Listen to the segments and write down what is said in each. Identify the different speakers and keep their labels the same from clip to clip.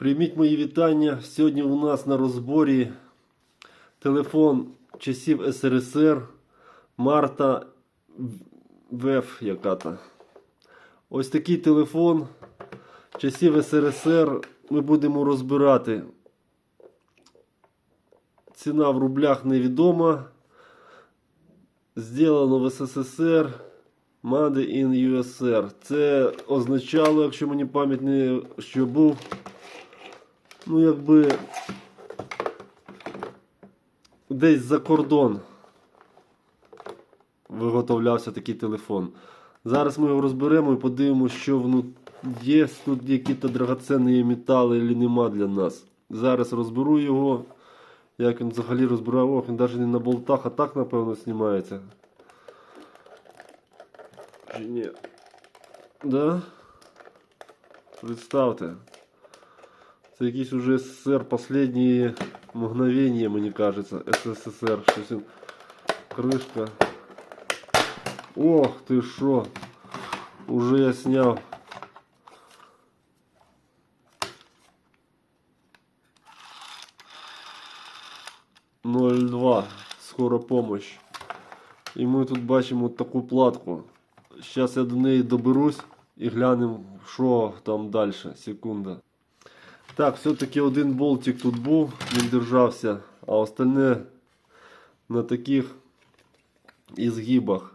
Speaker 1: Прийміть мої вітання. Сьогодні у нас на розборі телефон часів СРСР Марта ВЕФ яка-то. Ось такий телефон часів СРСР ми будемо розбирати. Ціна в рублях невідома. Сделано в СССР. Made in USSR. Це означало, якщо мені пам'ять не що був. Ну, якби десь за кордон виготовлявся такий телефон. Зараз ми його розберемо і подивимося, що воно є тут якісь драгоцінні метали чи нема для нас. Зараз розберу його. Як він взагалі розбирав, ох, він навіть не на болтах, а так, напевно, знімається. Чи ні? Да? Представте. Це якийсь уже СССР последние мгновения, мені кажется. СССР. Щось він... Кришка. Ох ти що. Уже я сняв. Ноль два. Скоро помощь. І ми тут бачимо таку платку. Зараз я до неї доберусь і глянемо, що там далі. Секунда. Так, все-таки один болтик тут був, він держався, а остальне на таких ізгибах.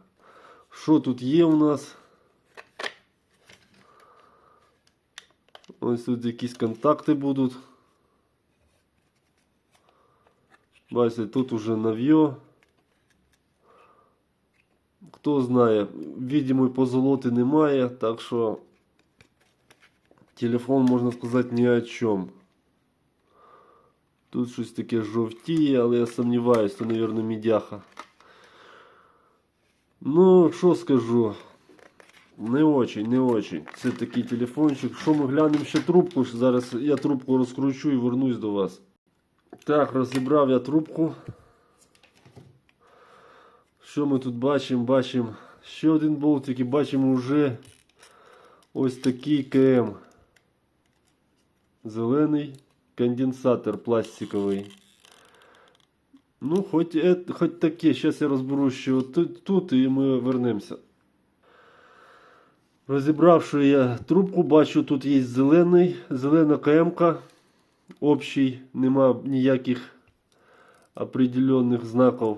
Speaker 1: Що тут є у нас? Ось тут якісь контакти будуть. Бачите, тут уже нав'йо. Хто знає, видимої позолоти немає, так що телефон, можна сказати, ні о чому. Тут щось таке жовтіє, але я сумніваюся, то, мабуть, мідяха. Ну, що скажу. Не очень, не очень. Це такий телефончик. Що ми глянемо ще трубку? Зараз я трубку розкручу і вернусь до вас. Так, розібрав я трубку. Що ми тут бачимо? Бачимо ще один болтик і бачимо вже ось такий КМ. Зелений конденсатор пластиковий. Ну, хоч, е, хоч таке. Зараз я розберу, що тут, тут і ми вернемося. Розібравши я трубку, бачу, тут є зелений, зелена КМ-ка. Общий, нема ніяких определенних знаків.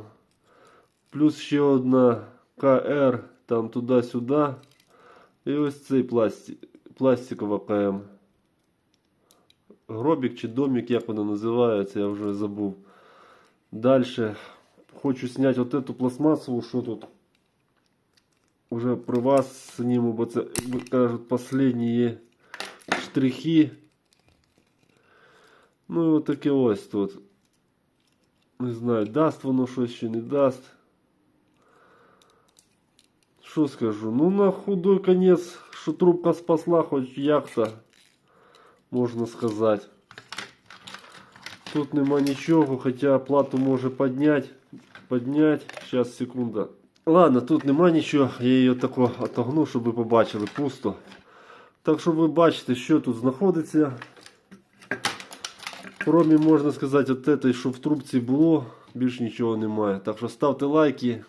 Speaker 1: Плюс ще одна КР там туди-сюди. І ось цей пласти... пластикова КМ. Гробік чи домик, як воно називається, я вже забув. Дальше хочу зняти вот эту пластмассову, що тут уже при вас сниму, бо це, як кажуть, последні штрихи. Ну і от таке ось тут. Не знаю, дасть воно щось чи не дасть. Що скажу? Ну на худой конец, що трубка спасла, хоч як-то, Можна сказати. Тут нема нічого, хоча плату може підняти. Підняти. Зараз, секунда. Ладно, тут нема нічого, я її тако отогну, щоб ви побачили пусто. Так що ви бачите, що тут знаходиться. Кромі, можна сказати, от этой, що в трубці було, більш нічого немає. Так що ставте лайки,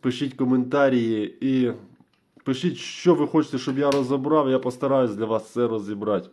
Speaker 1: пишіть коментарі і пишіть, що ви хочете, щоб я розібрав. Я постараюсь для вас все розібрати.